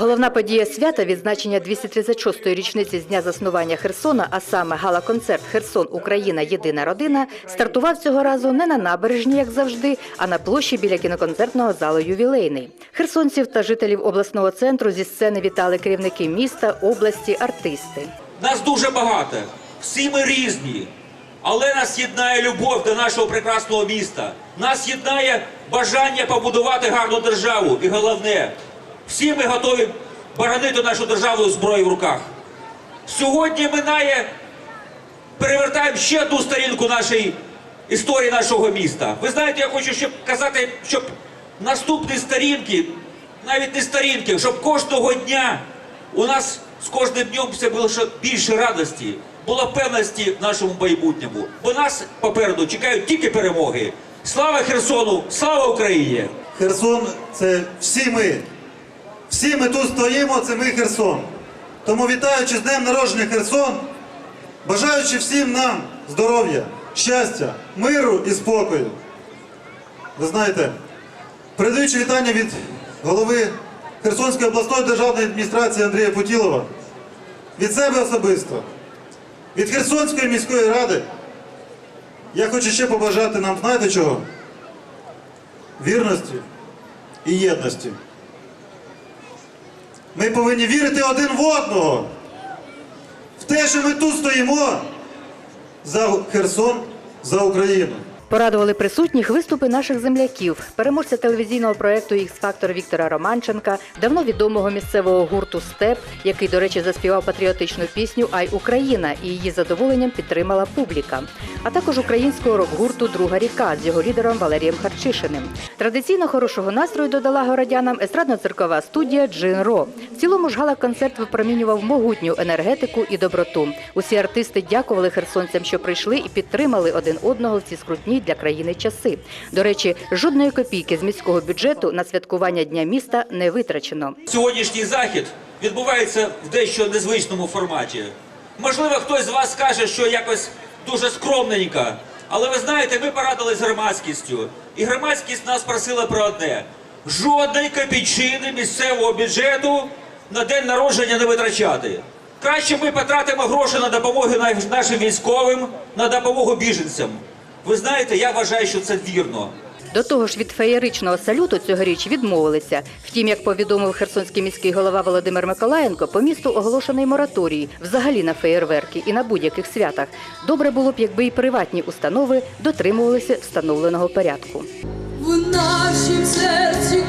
Головна подія свята відзначення 236-ї річниці з дня заснування Херсона, а саме гала-концерт Херсон Україна Єдина родина стартував цього разу не на набережні, як завжди, а на площі біля кіноконцертного залу Ювілейний. Херсонців та жителів обласного центру зі сцени вітали керівники міста, області, артисти. Нас дуже багато, всі ми різні, але нас єднає любов до нашого прекрасного міста. Нас єднає бажання побудувати гарну державу. І головне, всі ми готові боронити нашу державу зброю в руках. Сьогодні минає, перевертаємо ще одну сторінку нашої історії нашого міста. Ви знаєте, я хочу щоб казати, щоб наступні сторінки, навіть не сторінки, щоб кожного дня у нас з кожним днем все було більше радості, було певності в нашому майбутньому. Бо нас попереду чекають тільки перемоги. Слава Херсону! Слава Україні! Херсон це всі ми. Всі ми тут стоїмо, це ми Херсон. Тому вітаючи з Днем народження Херсон, бажаючи всім нам здоров'я, щастя, миру і спокою. Ви знаєте, передаючи вітання від голови Херсонської обласної державної адміністрації Андрія Путілова, від себе особисто, від Херсонської міської ради, я хочу ще побажати нам, знаєте чого? вірності і єдності. Ми повинні вірити один в одного, в те, що ми тут стоїмо за Херсон, за Україну. Порадували присутніх виступи наших земляків, переможця телевізійного проєкту «Ікс-фактор» Віктора Романченка, давно відомого місцевого гурту Степ, який, до речі, заспівав патріотичну пісню Ай Україна і її задоволенням підтримала публіка. А також українського рок-гурту Друга ріка з його лідером Валерієм Харчишиним. Традиційно хорошого настрою додала городянам естрадно-циркова студія Джин Ро. В цілому ж гала-концерт випромінював могутню енергетику і доброту. Усі артисти дякували херсонцям, що прийшли і підтримали один одного в ці скрутні для країни часи. До речі, жодної копійки з міського бюджету на святкування Дня міста не витрачено. Сьогоднішній захід відбувається в дещо незвичному форматі. Можливо, хтось з вас скаже, що якось дуже скромненько. Але ви знаєте, ми порадились з громадськістю. І громадськість нас просила про одне: жодної копійчини місцевого бюджету на день народження не витрачати. Краще ми потратимо гроші на допомогу нашим військовим, на допомогу біженцям. Ви знаєте, я вважаю, що це вірно. До того ж, від феєричного салюту цьогоріч відмовилися. Втім, як повідомив херсонський міський голова Володимир Миколаєнко, по місту оголошений мораторій взагалі на феєрверки і на будь-яких святах. Добре було б, якби і приватні установи дотримувалися встановленого порядку. в нашім серці